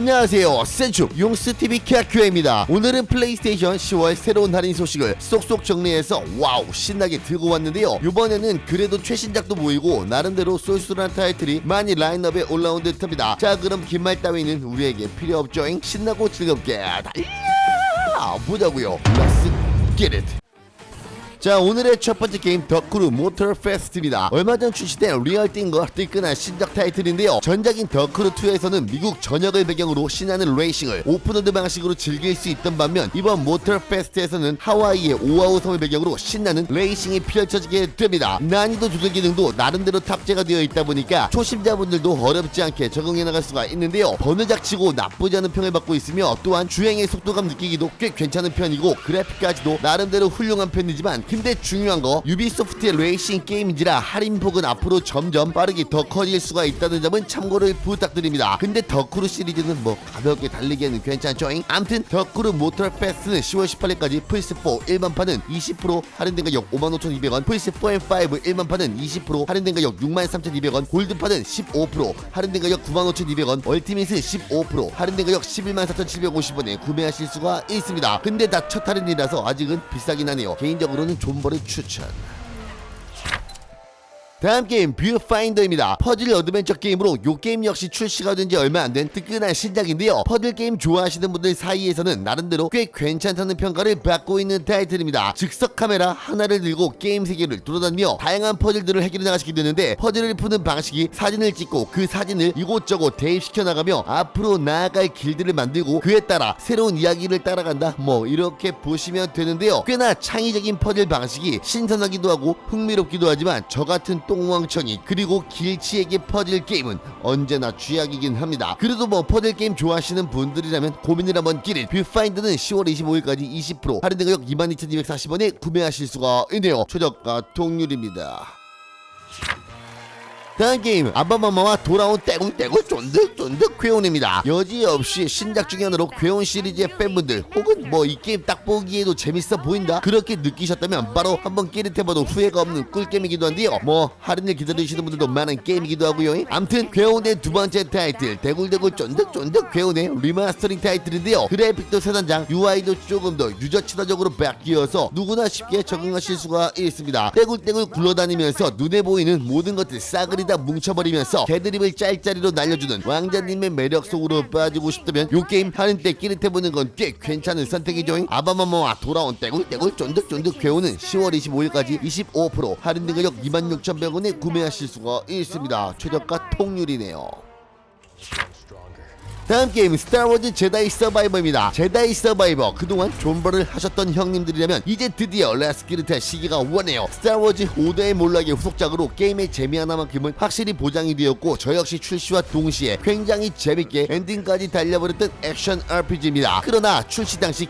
안녕하세요. 센축 용스TV 캬큐입니다. 오늘은 플레이스테이션 10월 새로운 할인 소식을 쏙쏙 정리해서 와우 신나게 들고 왔는데요. 이번에는 그래도 최신작도 보이고 나름대로 쏠쏠한 타이틀이 많이 라인업에 올라온 듯합니다. 자 그럼 긴 말 따위는 우리에게 필요 없죠잉? 신나고 즐겁게 달려! 보자고요. Let's get it 자 오늘의 첫 번째 게임 덕크루 모터 페스트입니다. 얼마 전 출시된 리얼띵과 뜨끈한 신작 타이틀인데요. 전작인 덕크루2에서는 미국 전역을 배경으로 신나는 레이싱을 오픈월드 방식으로 즐길 수 있던 반면 이번 모터 페스트에서는 하와이의 오아우 섬을 배경으로 신나는 레이싱이 펼쳐지게 됩니다. 난이도 조절 기능도 나름대로 탑재가 되어 있다 보니까 초심자분들도 어렵지 않게 적응해 나갈 수가 있는데요. 번외작치고 나쁘지 않은 평을 받고 있으며 또한 주행의 속도감 느끼기도 꽤 괜찮은 편이고 그래픽까지도 나름대로 훌륭한 편이지만 근데 중요한 거 유비소프트의 레이싱 게임인지라 할인폭은 앞으로 점점 빠르게 더 커질 수가 있다는 점은 참고를 부탁드립니다. 근데 더크루 시리즈는 뭐 가볍게 달리기에는 괜찮죠잉? 암튼 더크루 모터 패스는 10월 18일까지 플스4 일반판은 20% 할인된 가격 55,200원 플스4 앤5 일반판은 20% 할인된 가격 63,200원 골드판은 15% 할인된 가격 95,200원 얼티밋은 15% 할인된 가격 114,750원에 구매하실 수가 있습니다. 근데 다 첫 할인이라서 아직은 비싸긴 하네요. 개인적으로는 존버를 추천. 다음 게임 뷰파인더입니다. 퍼즐 어드벤처 게임으로 요 게임 역시 출시가 된 지 얼마 안 된 뜨끈한 신작인데요. 퍼즐 게임 좋아하시는 분들 사이에서는 나름대로 꽤 괜찮다는 평가를 받고 있는 타이틀입니다. 즉석 카메라 하나를 들고 게임 세계를 돌아다니며 다양한 퍼즐들을 해결해 나가시게 되는데 퍼즐을 푸는 방식이 사진을 찍고 그 사진을 이곳저곳 대입시켜 나가며 앞으로 나아갈 길들을 만들고 그에 따라 새로운 이야기를 따라간다. 뭐 이렇게 보시면 되는데요. 꽤나 창의적인 퍼즐 방식이 신선하기도 하고 흥미롭기도 하지만 저 같은 똥멍청이 그리고 길치에게 퍼즐 게임은 언제나 쥐약이긴 합니다. 그래도 뭐 퍼즐 게임 좋아하시는 분들이라면 고민을 한번 끼린 뷰파인드는 10월 25일까지 20% 할인된 가격 22,240원에 구매하실 수가 있네요. 최저가 동률입니다. 다음 게임 아바마마와 돌아온 떼굴떼굴 쫀득쫀득 괴온입니다. 여지없이 신작 하나로 괴온 시리즈의 팬분들 혹은 뭐 이 게임 딱 보기에도 재밌어 보인다? 그렇게 느끼셨다면 바로 한번 끼릿해봐도 후회가 없는 꿀게임이기도 한데요. 뭐 할인을 기다리시는 분들도 많은 게임이기도 하고요. 암튼 괴온의 두 번째 타이틀 대굴대굴 쫀득쫀득 괴온의 리마스터링 타이틀인데요. 그래픽도 새 단장 UI도 조금 더 유저 친화적으로 바뀌어서 누구나 쉽게 적응하실 수가 있습니다. 떼굴떼굴 굴러다니면서 눈에 보이는 모든 것들 싸그리 다 뭉쳐버리면서 개드립을 짤짤이로 날려주는 왕자님의 매력 속으로 빠지고 싶다면 요 게임 하는 때 끼릿해보는 건 꽤 괜찮은 선택이죠. 아바마마와 돌아온 떼굴떼굴 쫀득쫀득 괴우는 10월 25일까지 25% 할인된 가격 26,100원에 구매하실 수가 있습니다. 최저가 통률이네요 다음 게임 스타워즈 제다이 서바이버입니다. 제다이 서바이버 그동안 존버를 하셨던 형님들이라면 이제 드디어 레스키르트의 시기가 오네요. 스타워즈 5대의 몰락의 후속작으로 게임의 재미 하나만큼은 확실히 보장이 되었고 저 역시 출시와 동시에 굉장히 재밌게 엔딩까지 달려버렸던 액션 RPG입니다. 그러나 출시 당시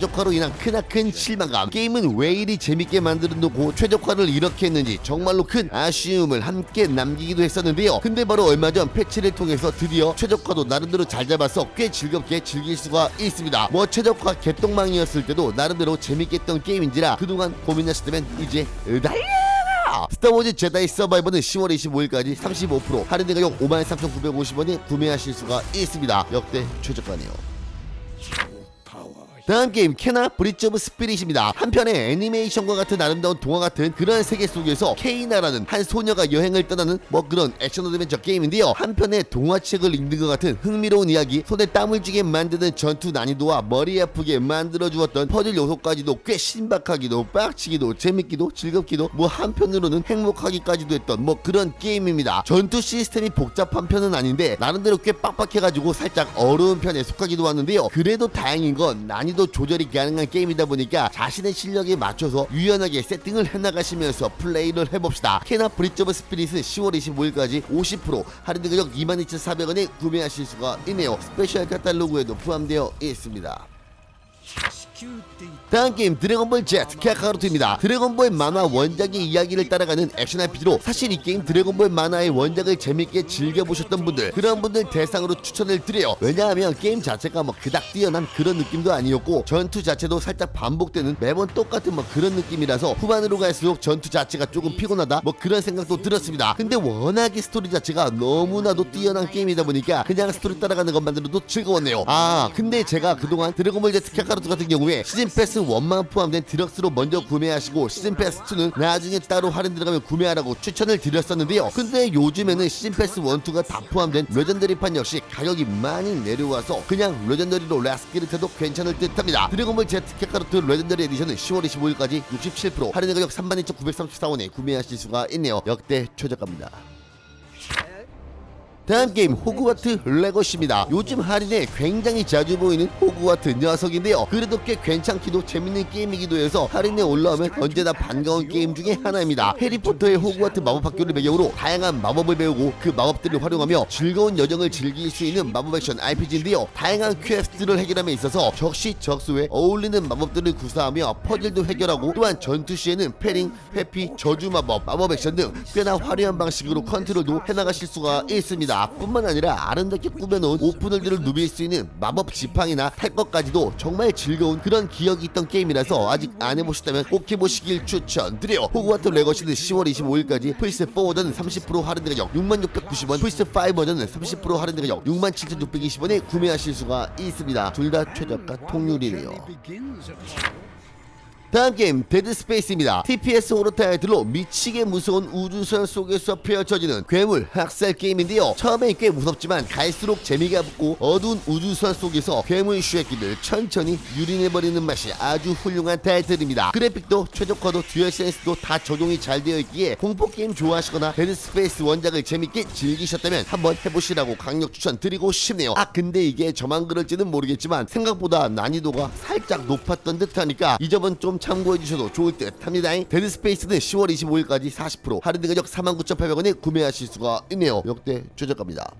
조카로 인한 크나큰 실망감 게임은 왜 이리 재밌게 만들어 놓고 최적화를 이렇게 했는지 정말로 큰 아쉬움을 함께 남기기도 했었는데요. 근데 바로 얼마 전 패치를 통해서 드디어 최적화도 나름대로 잘 잡아서 꽤 즐겁게 즐길 수가 있습니다. 뭐 최적화 개똥망이었을 때도 나름대로 재밌게 했던 게임인지라 그동안 고민하셨다면 이제 달려! 스타워즈 제다이 서바이버는 10월 25일까지 35% 할인된 가격 53,950원에 구매하실 수가 있습니다. 역대 최저가네요. 다음 게임 캐나 브릿지 오브 스피릿입니다. 한편의 애니메이션과 같은 아름다운 동화 같은 그런 세계 속에서 케이나라는 한 소녀가 여행을 떠나는 뭐 그런 액션 어드벤처 게임인데요. 한편의 동화책을 읽는 것 같은 흥미로운 이야기, 손에 땀을 쥐게 만드는 전투 난이도와 머리 아프게 만들어 주었던 퍼즐 요소까지도 꽤 신박하기도 빡치기도 재밌기도 즐겁기도 뭐 한편으로는 행복하기까지도 했던 뭐 그런 게임입니다. 전투 시스템이 복잡한 편은 아닌데 나름대로 꽤 빡빡해가지고 살짝 어려운 편에 속하기도 하는데요. 그래도 다행인 건 난이도 조절이 가능한 게임이다 보니까 자신의 실력에 맞춰서 유연하게 세팅을 해나가시면서 플레이를 해봅시다. 케나 브릿지 오브 스피릿은 10월 25일까지 50% 할인된 가격 22,400원에 구매하실 수가 있네요. 스페셜 카탈로그에도 포함되어 있습니다. 다음 게임 드래곤볼 Z 카카로트입니다. 드래곤볼 만화 원작의 이야기를 따라가는 액션 RPG로 사실 이 게임 드래곤볼 만화의 원작을 재밌게 즐겨보셨던 분들 그런 분들 대상으로 추천을 드려요. 왜냐하면 게임 자체가 뭐 그닥 뛰어난 그런 느낌도 아니었고 전투 자체도 살짝 반복되는 매번 똑같은 뭐 그런 느낌이라서 후반으로 갈수록 전투 자체가 조금 피곤하다 뭐 그런 생각도 들었습니다. 근데 워낙에 스토리 자체가 너무나도 뛰어난 게임이다 보니까 그냥 스토리 따라가는 것만으로도 즐거웠네요. 아 근데 제가 그동안 드래곤볼 Z 카카로트 같은 경우에 시즌 패스 1만 포함된 디럭스로 먼저 구매하시고 시즌 패스 2는 나중에 따로 할인 들어가면 구매하라고 추천을 드렸었는데요. 근데 요즘에는 시즌 패스 1, 2가 다 포함된 레전더리판 역시 가격이 많이 내려와서 그냥 레전더리로 라스키를 해도 괜찮을 듯합니다. 드래곤볼 Z 카카로트 레전더리 에디션은 10월 25일까지 67% 할인 가격 32,934원에 구매하실 수가 있네요. 역대 최저가입니다. 다음 게임 호그와트 레거시입니다. 요즘 할인에 굉장히 자주 보이는 호그와트 녀석인데요. 그래도 꽤 괜찮기도 재밌는 게임이기도 해서 할인에 올라오면 언제나 반가운 게임 중에 하나입니다. 해리포터의 호그와트 마법학교를 배경으로 다양한 마법을 배우고 그 마법들을 활용하며 즐거운 여정을 즐길 수 있는 마법 액션 RPG인데요. 다양한 퀘스트를 해결함에 있어서 적시적소에 어울리는 마법들을 구사하며 퍼즐도 해결하고 또한 전투 시에는 패링, 회피, 저주 마법, 마법 액션 등 꽤나 화려한 방식으로 컨트롤도 해나가실 수가 있습니다. 뿐만 아니라 아름답게 꾸며놓은 오픈월드를 누빌 수 있는 마법 지팡이나 탈 것까지도 정말 즐거운 그런 기억이 있던 게임이라서 아직 안 해보셨다면 꼭 해보시길 추천드려요. 호그와트 레거시는 10월 25일까지 플스4 버전은 30% 할인 가격 6690원, 플스5 버전은 30% 할인 가격 67,620원에 구매하실 수가 있습니다. 둘 다 최저가 통률이네요. 다음 게임 데드 스페이스입니다. TPS 호러 타이틀로 미치게 무서운 우주선 속에서 펼쳐지는 괴물 학살 게임인데요. 처음엔 꽤 무섭지만 갈수록 재미가 붙고 어두운 우주선 속에서 괴물 쉐끼를 천천히 유린해버리는 맛이 아주 훌륭한 타이틀입니다. 그래픽도 최적화도 듀얼 센스도 다 적용이 잘 되어 있기에 공포 게임 좋아하시거나 데드 스페이스 원작을 재밌게 즐기셨다면 한번 해보시라고 강력 추천드리고 싶네요. 아 근데 이게 저만 그럴지는 모르겠지만 생각보다 난이도가 살짝 높았던 듯하니까 이 점은 좀 참고해 주셔도 좋을 듯 합니다. 데드 스페이스는 10월 25일까지 40% 할인 가격 49,800원에 구매하실 수가 있네요. 역대 최저가입니다.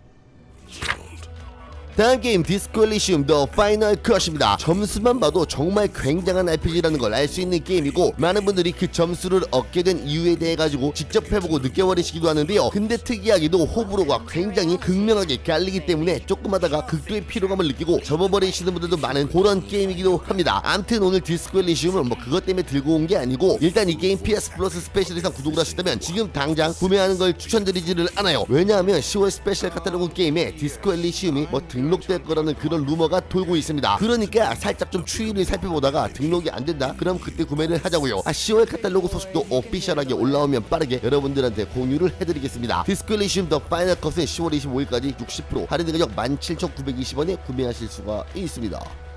다음 게임 디스코 엘리시움 더 파이널 컷입니다. 점수만 봐도 정말 굉장한 RPG라는 걸 알 수 있는 게임이고 많은 분들이 그 점수를 얻게 된 이유에 대해 가지고 직접 해보고 느껴버리시기도 하는데요. 근데 특이하게도 호불호가 굉장히 극명하게 갈리기 때문에 조금 하다가 극도의 피로감을 느끼고 접어버리시는 분들도 많은 그런 게임이기도 합니다. 암튼 오늘 디스코 엘리시움은 뭐 그것 때문에 들고 온 게 아니고 일단 이 게임 PS 플러스 스페셜 이상 구독을 하셨다면 지금 당장 구매하는 걸 추천드리지를 않아요. 왜냐하면 10월 스페셜 카탈로그 게임에 디스코 엘리시움이 뭐 등 록될 거라는 그런 루머가 돌고 있습니다. 그러니까 살짝 좀 추이를 살펴보다가 등록이 안 된다? 그럼 그때 구매를 하자고요. 아 10월 카탈로그 소식도 오피셜하게 올라오면 빠르게 여러분들한테 공유를 해드리겠습니다. 디스코 엘리시움 더 파이널 컷은 10월 25일까지 60% 할인 가격 17,920원에 구매하실 수가 있습니다.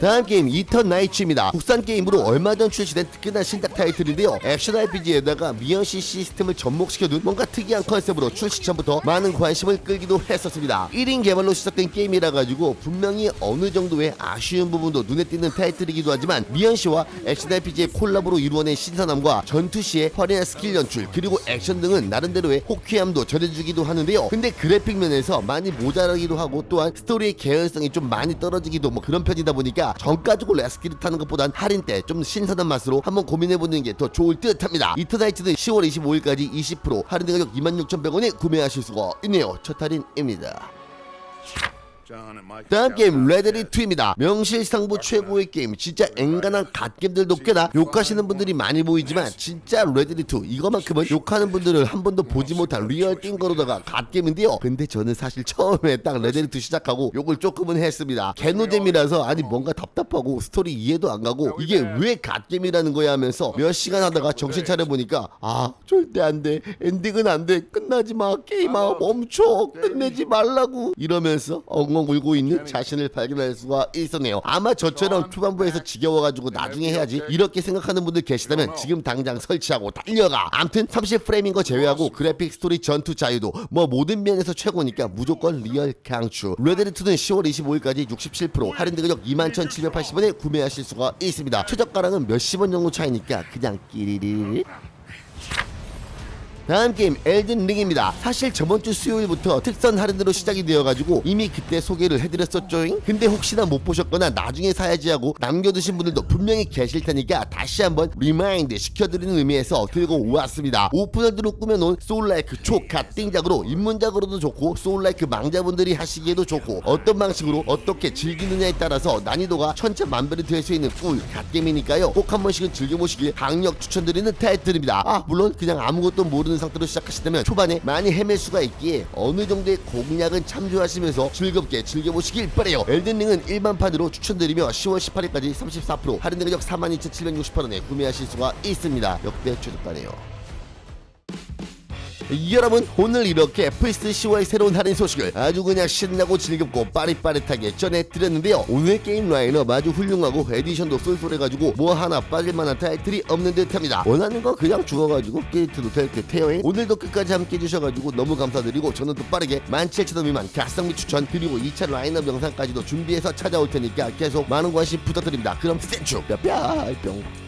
다음 게임 이턴 나이츠입니다. 국산 게임으로 얼마 전 출시된 특별한 신작 타이틀인데요. 액션 RPG에다가 미연시 시스템을 접목시켜둔 뭔가 특이한 컨셉으로 출시 전부터 많은 관심을 끌기도 했었습니다. 1인 개발로 시작된 게임이라 가지고 분명히 어느 정도의 아쉬운 부분도 눈에 띄는 타이틀이기도 하지만 미연시와 액션 RPG의 콜라보로 이루어낸 신선함과 전투 시의 화려한 스킬 연출 그리고 액션 등은 나름대로의 호쾌함도 전해주기도 하는데요. 근데 그래픽 면에서 많이 모자라기도 하고 또한 스토리의 개연성이 좀 많이 떨어지기도 뭐 그런 편이다 보니까 정 가 지고 레스키를 타는 것보단 할인 때 좀 신선한 맛으로 한번 고민해보는 게 더 좋을 듯 합니다. 이터나이트는 10월 25일까지 20% 할인 가격 26,100원에 구매하실 수가 있네요. 첫 할인입니다. 다음 게임 레데리 2입니다. 명실상부 최고의 게임. 진짜 앵간한 갓겜들도 꽤나 욕하시는 분들이 많이 보이지만 진짜 레데리 2 이거만큼은 욕하는 분들을 한 번도 보지 못한 리얼 띵거로다가 갓겜인데요. 근데 저는 사실 처음에 딱 레데리 2 시작하고 욕을 조금은 했습니다. 개노잼이라서 아니 뭔가 답답하고 스토리 이해도 안 가고 이게 왜 갓겜이라는 거야 하면서 몇 시간 하다가 정신 차려 보니까 아 절대 안 돼. 엔딩은 안 돼. 끝나지 마. 게임아 멈춰. 끝내지 말라고 이러면서 엉엉 울고 있는 자신을 발견할 수가 있었네요. 아마 저처럼 초반부에서 지겨워가지고 나중에 해야지 이렇게 생각하는 분들 계시다면 지금 당장 설치하고 달려가. 암튼 30프레임인 거 제외하고 그래픽 스토리 전투 자유도 뭐 모든 면에서 최고니까 무조건 리얼 강추. 레드리트는 10월 25일까지 67% 할인 가격 21,780원에 구매하실 수가 있습니다. 최저가랑은 몇십 원 정도 차이니까 그냥 끼리리 다음 게임 엘든 링입니다. 사실 저번 주 수요일부터 특선 할인으로 시작이 되어가지고 이미 그때 소개를 해드렸었죠. 근데 혹시나 못 보셨거나 나중에 사야지 하고 남겨두신 분들도 분명히 계실 테니까 다시 한번 리마인드 시켜드리는 의미에서 들고 왔습니다. 오픈월드로 꾸며놓은 소울라이크 초카 띵작으로 입문작으로도 좋고 소울라이크 망자분들이 하시기에도 좋고 어떤 방식으로 어떻게 즐기느냐에 따라서 난이도가 천차만별이 될 수 있는 꿀 갓게임이니까요. 꼭 한 번씩은 즐겨보시길 강력 추천드리는 타이틀입니다. 아 물론 그냥 아무것도 모르는 상태로 시작하시다면 초반에 많이 헤맬 수가 있기에 어느 정도의 공략은 참조하시면서 즐겁게 즐겨보시길 바래요. 엘든링은 일반판으로 추천드리며 10월 18일까지 34% 할인 가격 42,768원에 구매하실 수가 있습니다. 역대 최저가네요. 여러분 오늘 이렇게 10월 새로운 할인 소식을 아주 그냥 신나고 즐겁고 빠릿빠릿하게 전해드렸는데요. 오늘 게임 라인업 아주 훌륭하고 에디션도 쏠쏠해가지고 뭐 하나 빠질만한 타이틀이 없는 듯합니다. 원하는 거 그냥 죽어가지고 게이트도 될 듯해요. 오늘도 끝까지 함께 해주셔가지고 너무 감사드리고 저는 또 빠르게 17,000원 미만 가성비 추천 그리고 2차 라인업 영상까지도 준비해서 찾아올 테니까 계속 많은 관심 부탁드립니다. 그럼 센츄 뼈뼈 뿅